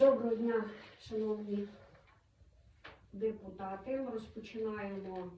Доброго дня, шановні депутати. Розпочинаємо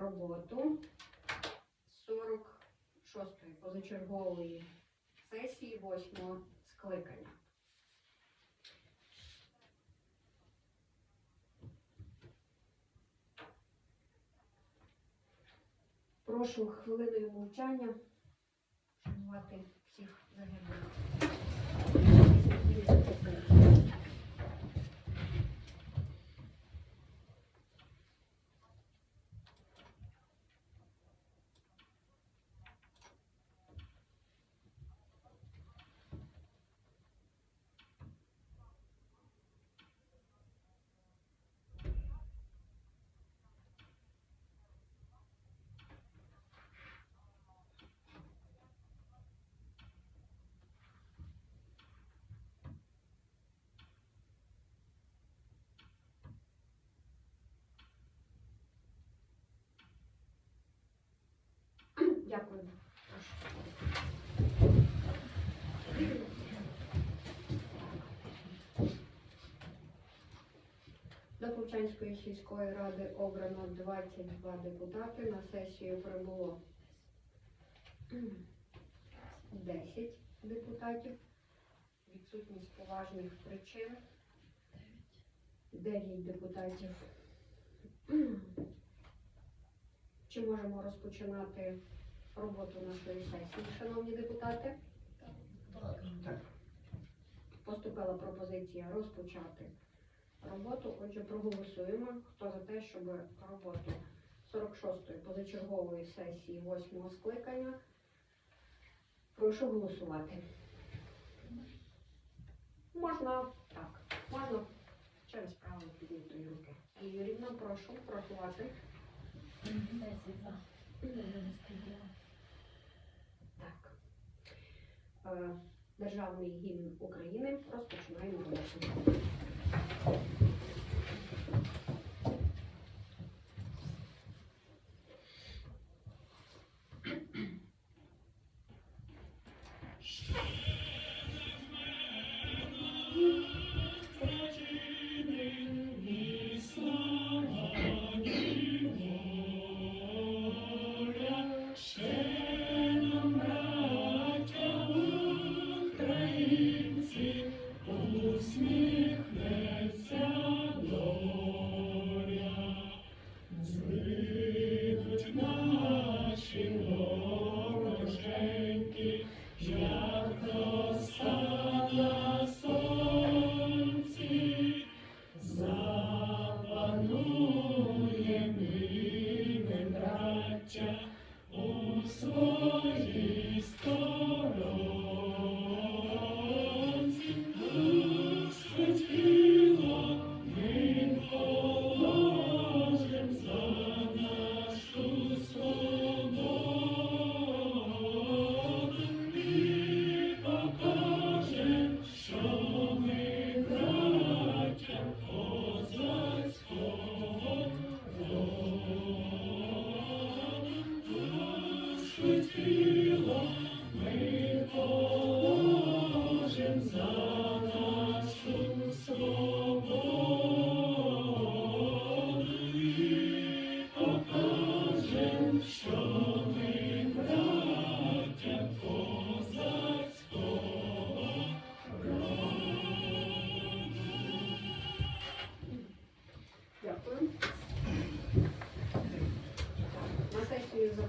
роботу 46-ї позачергової сесії 8-го скликання. Прошу хвилиною мовчання шанувати всіх загиблих. Дякую. До Повчанської сільської ради обрано 22 депутати. На сесію прибуло 10 депутатів. Відсутність поважних причин. 9 депутатів. Чи можемо розпочинати роботу нашої сесії, шановні депутати? Так. Поступила пропозиція розпочати роботу. Отже, проголосуємо. Хто за те, щоб роботу 46-ї позачергової сесії 8-го скликання. Прошу голосувати. Можна так, можна через право піднятої руки. Юрівна, прошу порахувати. Так. Е, Державний гімн України розпочинаємо роботу.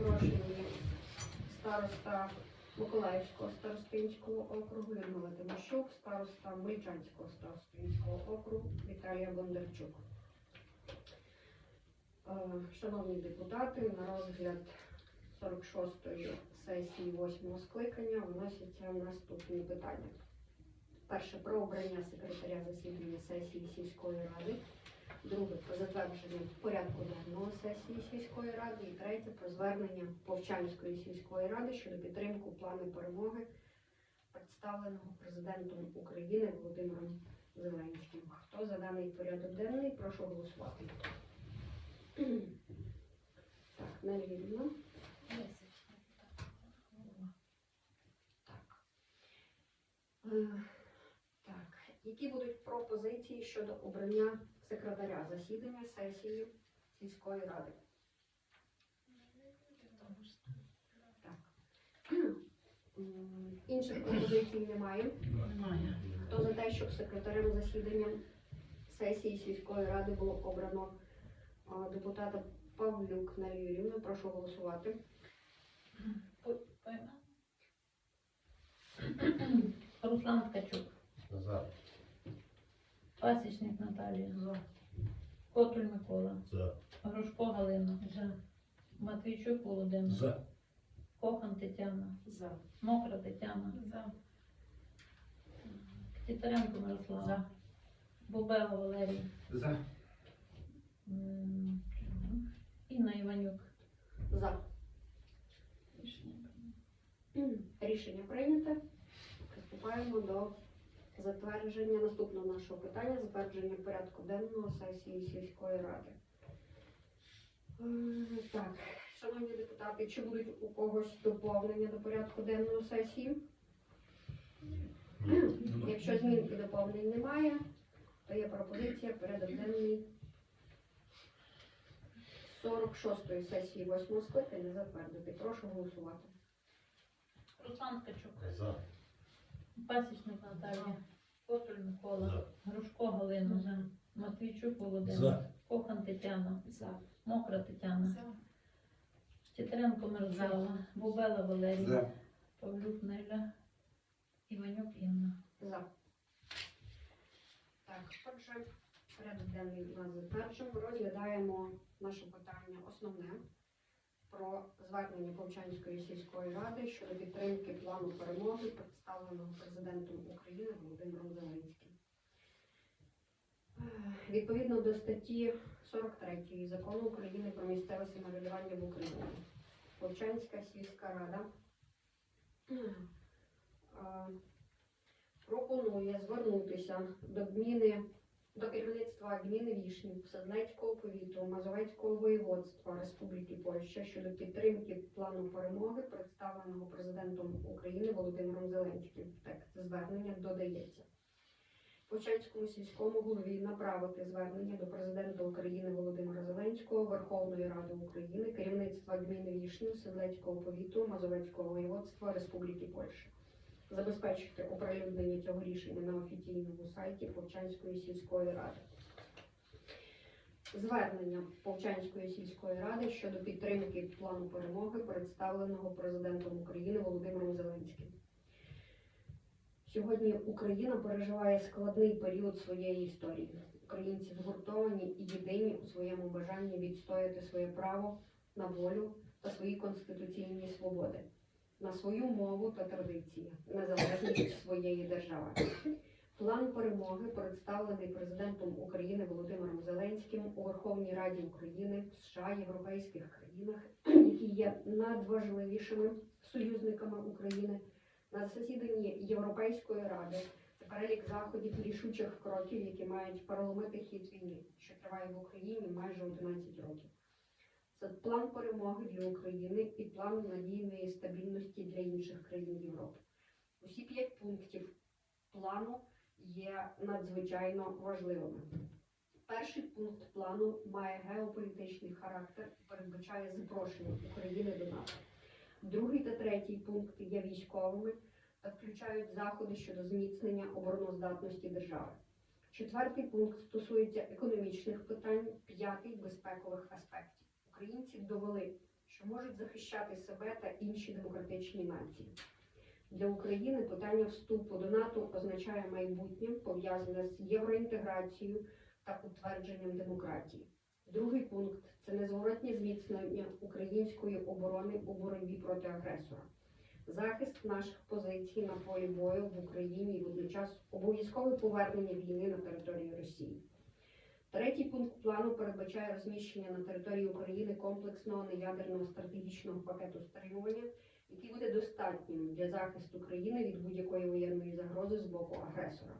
Сесію запрошені староста Миколаївського старостинського округу Людмила Тимощук, староста Мельчанського старостинського округу Віталія Бондарчук. Е, Шановні депутати, на розгляд 46-ї сесії 8-го скликання вносяться наступні питання. Перше про обрання секретаря засідання сесії сільської ради. Друге про затвердження порядку денного сесії сільської ради. І третє про звернення Повчанської сільської ради щодо підтримки плану перемоги, представленого президентом України Володимиром Зеленським. Хто за даний порядок денний, прошу голосувати. Так, Нелівна. Так. Які будуть пропозиції щодо обрання секретаря засідання сесії сільської ради? Так. Інших пропозицій немає. Немає. Хто за те, щоб секретарем засідання сесії сільської ради було обрано депутата Павлюк Нарію Юрівну, прошу голосувати. Руслан Ткачук. За. Пасічник Наталія. Котуль Микола. За. Грушко Галина. Матвійчук Володимир. За. Кохан Тетяна. За. Мокра Тетяна. Тітаренко Мирослава. Бубела Валерій. За. М, Інна Іванюк. За. Рішення прийнято. Приступаємо до затвердження наступного нашого питання, затвердження порядку денного сесії сільської ради. Е, Так, шановні депутати, чи будуть у когось доповнення до порядку денного сесії? Якщо змін і доповнень немає, то є пропозиція порядок денний 46-ї сесії 8 скликання затвердити. Прошу голосувати. Руслан Ткачук. За. Пасічник Наталія. Котуль Микола. Грушко Галина. Матвійчук Володимир. За. Кохан Тетяна. За. Мокра Тетяна. Тітаренко Мирослава. Бубела Валерій. За. Павлюк Неля. Іванюк Інна. За. Так, отже, порядок денний у нас затверджено. Розглядаємо наше питання основне про звернення Повчанської сільської ради щодо підтримки плану перемоги, представленого президентом України Володимиром Зеленським. Е, Відповідно до статті 43 закону України про місцеве самоврядування в Україні, Повчанська сільська рада е, пропонує звернутися до гміни, до керівництва гміни Вішнів, Саднецького повіту, Мазовецького воєводства Республіки Польща щодо підтримки плану перемоги, представленого президентом України Володимиром Зеленським. Текст звернення додається. Початському сільському голові направити звернення до президента України Володимира Зеленського, Верховної Ради України, керівництва гміни Вішнів, Седлецького повіту, Мазовецького воєводства Республіки Польща забезпечити оприлюднення цього рішення на офіційному сайті Повчанської сільської ради. Звернення Повчанської сільської ради щодо підтримки плану перемоги, представленого президентом України Володимиром Зеленським. Сьогодні Україна переживає складний період своєї історії. Українці згуртовані і єдині у своєму бажанні відстояти своє право на волю та свої конституційні свободи на свою мову та традиції, незалежність своєї держави. План перемоги представлений президентом України Володимиром Зеленським у Верховній Раді України, США, європейських країнах, які є надважливішими союзниками України на засіданні Європейської ради. Перелік заходів рішучих кроків, які мають переломити хід війни, що триває в Україні майже 11 років. Це план перемоги для України і план надійної стабільності для інших країн Європи. Усі п'ять пунктів плану є надзвичайно важливими. Перший пункт плану має геополітичний характер і передбачає запрошення України до НАТО. Другий та третій пункти є військовими та включають заходи щодо зміцнення обороноздатності держави. Четвертий пункт стосується економічних питань, п'ятий безпекових аспектів українці довели, що можуть захищати себе та інші демократичні нації. Для України питання вступу до НАТО означає майбутнє, пов'язане з євроінтеграцією та утвердженням демократії. Другий пункт це незворотнє зміцнення української оборони у боротьбі проти агресора, захист наших позицій на полі бою в Україні і водночас обов'язкове повернення війни на територію Росії. Третій пункт плану передбачає розміщення на території України комплексного неядерного стратегічного пакету стримування, який буде достатнім для захисту країни від будь-якої воєнної загрози з боку агресора.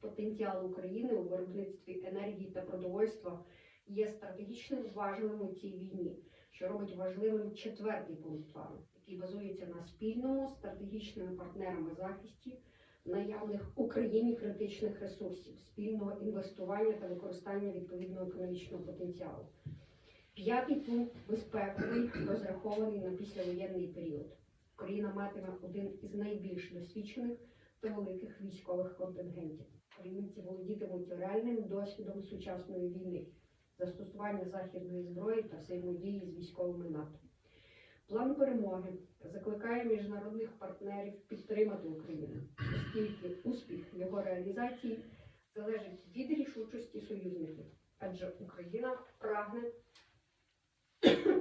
Потенціал України у виробництві енергії та продовольства є стратегічно важливим у цій війні, що робить важливим четвертий пункт плану, який базується на спільному стратегічними партнерами захисті наявних Україні критичних ресурсів, спільного інвестування та використання відповідного економічного потенціалу. П'ятий пункт безпековий, розрахований на післявоєнний період. Україна матиме один із найбільш досвідчених та великих військових контингентів. Українці володітимуть реальним досвідом сучасної війни, застосування західної зброї та взаємодії з військовими НАТО. План перемоги закликає міжнародних партнерів підтримати Україну, оскільки успіх його реалізації залежить від рішучості союзників, адже Україна прагне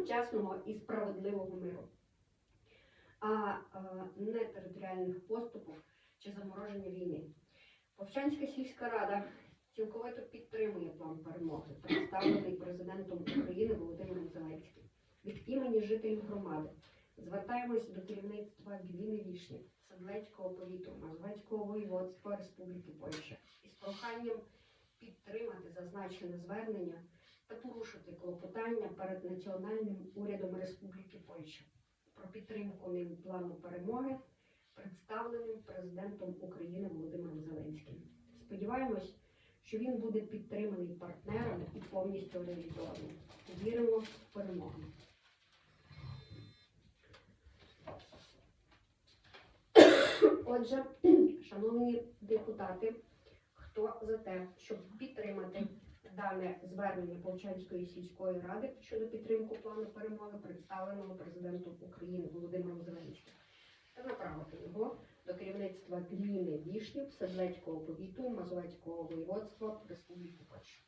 чесного і справедливого миру, а е, не територіальних поступок чи замороження війни. Повчанська сільська рада цілковито підтримує план перемоги, представлений президентом України Володимиром Зеленським. Від імені жителів громади звертаємось до керівництва Гвіни Вішні, Седлецького повіту, Мазвецького воєводства Республіки Польща із проханням підтримати зазначене звернення та порушити клопотання перед національним урядом Республіки Польща про підтримку ним плану перемоги, представленим президентом України Володимиром Зеленським. Сподіваємось, що він буде підтриманий партнерами і повністю реалізований. Віримо в перемогу. Отже, шановні депутати, хто за те, щоб підтримати дане звернення Полчанської сільської ради щодо підтримки плану перемоги, представленого президентом України Володимиром Зеленським, та направити його до керівництва Гліни Вішнів, Седлецького повіту, Мазовецького воєводства Республіки Польща.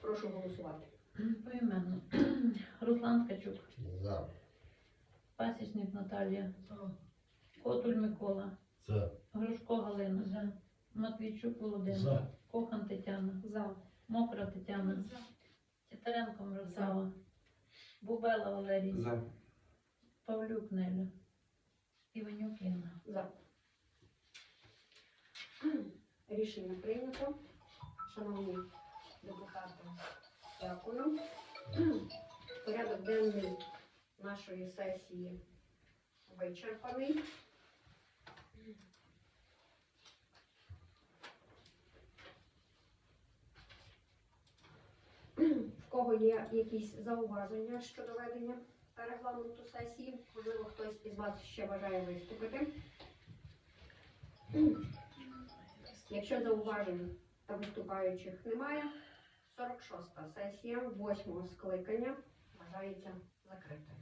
Прошу голосувати. Поіменно. Руслан Ткачук, За. Пасічник Наталія, Котуль Микола, За. Грушко Галина, Матвійчук Володимир, За. Кохан Тетяна, За. Мокра Тетяна, Тітаренко Мирослава, Бубела Валерій, За. Павлюк Неля, Іванюк Інна. За. Рішення прийнято. Шановні депутати, дякую. Порядок денний нашої сесії вичерпаний. В кого є якісь зауваження щодо ведення регламенту сесії, можливо, хтось із вас ще бажає виступити. Якщо зауважень та виступаючих немає, 46-та сесія 8-го скликання вважається закритою.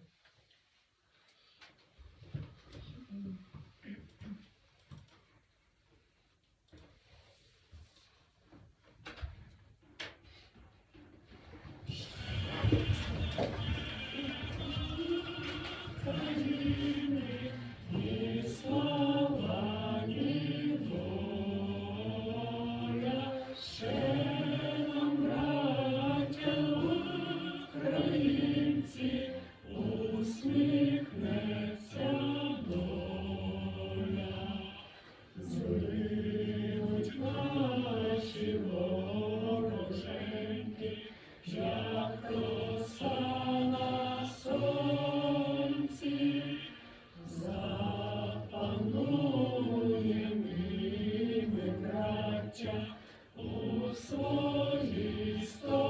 Cristo.